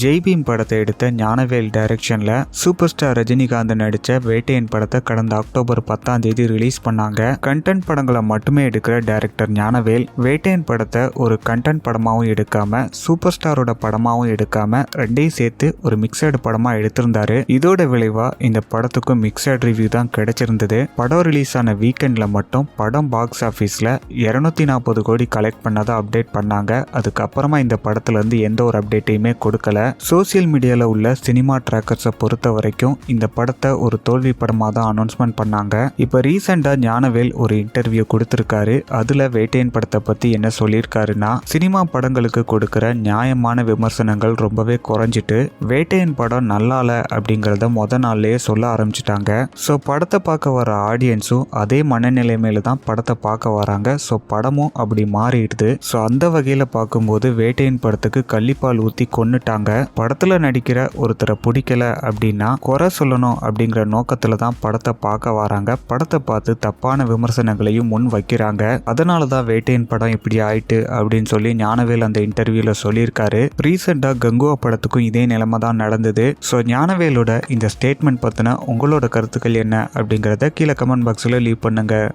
ஜெய்பீம் படத்தை எடுத்த ஞானவேல் டைரக்ஷனில் சூப்பர் ஸ்டார் ரஜினிகாந்த் நடித்த வேட்டையன் படத்தை கடந்த அக்டோபர் பத்தாம் தேதி ரிலீஸ் பண்ணாங்க. கண்டென்ட் படங்களை மட்டுமே எடுக்கிற டைரக்டர் ஞானவேல் வேட்டையன் படத்தை ஒரு கண்டென்ட் படமாகவும் எடுக்காம சூப்பர் ஸ்டாரோட படமாகவும் எடுக்காம ரெண்டையும் சேர்த்து ஒரு மிக்சடு படமாக எடுத்திருந்தாரு. இதோட விளைவா இந்த படத்துக்கும் மிக்சட் ரிவ்யூ தான் கிடைச்சிருந்தது. படம் ரிலீஸ் ஆன வீக்கெண்டில் மட்டும் படம் பாக்ஸ் ஆஃபீஸில் இரநூத்தி நாற்பது கோடி கலெக்ட் பண்ணதா அப்டேட் பண்ணாங்க. அதுக்கப்புறமா இந்த படத்துலேருந்து எந்த ஒரு அப்டேட்டையுமே கொடுக்கல. சோசியல் மீடியாவில் உள்ள சினிமா ட்ராக்கர்ஸை பொறுத்த வரைக்கும் இந்த படத்தை ஒரு தோல்வி படமாக தான் அனௌன்ஸ்மெண்ட் பண்ணாங்க. இப்போ ரீசெண்டாக ஞானவேல் ஒரு இன்டர்வியூ கொடுத்துருக்காரு. அதில் வேட்டையன் படத்தை பற்றி என்ன சொல்லியிருக்காருன்னா சினிமா படங்களுக்கு கொடுக்குற நியாயமான விமர்சனங்கள் ரொம்பவே குறைஞ்சிட்டு வேட்டையன் படம் நல்லால அப்படிங்கிறத முத நாள்லேயே சொல்ல ஆரம்பிச்சிட்டாங்க. ஸோ படத்தை பார்க்க வர ஆடியன்ஸும் அதே மனநிலைமையில தான் படத்தை பார்க்க வராங்க. ஸோ படமும் அப்படி மாறிடுது. ஸோ அந்த வகையில் பார்க்கும்போது வேட்டையன் படத்துக்கு கள்ளிப்பால் ஊற்றி கொன்னுட்டாங்க படத்தில் நடிக்கிற ஒருத்தரை பிடிக்கல அப்படின்னா குறை சொல்லணும் அப்படிங்கிற நோக்கத்தில் தான் படத்தை பார்க்க வராங்க. படத்தை பார்த்து தப்பான விமர்சனங்களையும் முன் வைக்கிறாங்க. அதனால தான் வேட்டையின் படம் இப்படி ஆயிட்டு அப்படின்னு சொல்லி ஞானவேல் அந்த இன்டர்வியூவில் சொல்லியிருக்காரு. ரீசெண்டாக கங்குவா படத்துக்கும் இதே நிலைமை தான் நடந்தது. ஸோ ஞானவேலோட இந்த ஸ்டேட்மெண்ட் பற்றின உங்களோட கருத்துக்கள் என்ன அப்படிங்கிறத கீழே கமெண்ட் பாக்ஸில் லீவ் பண்ணுங்கள்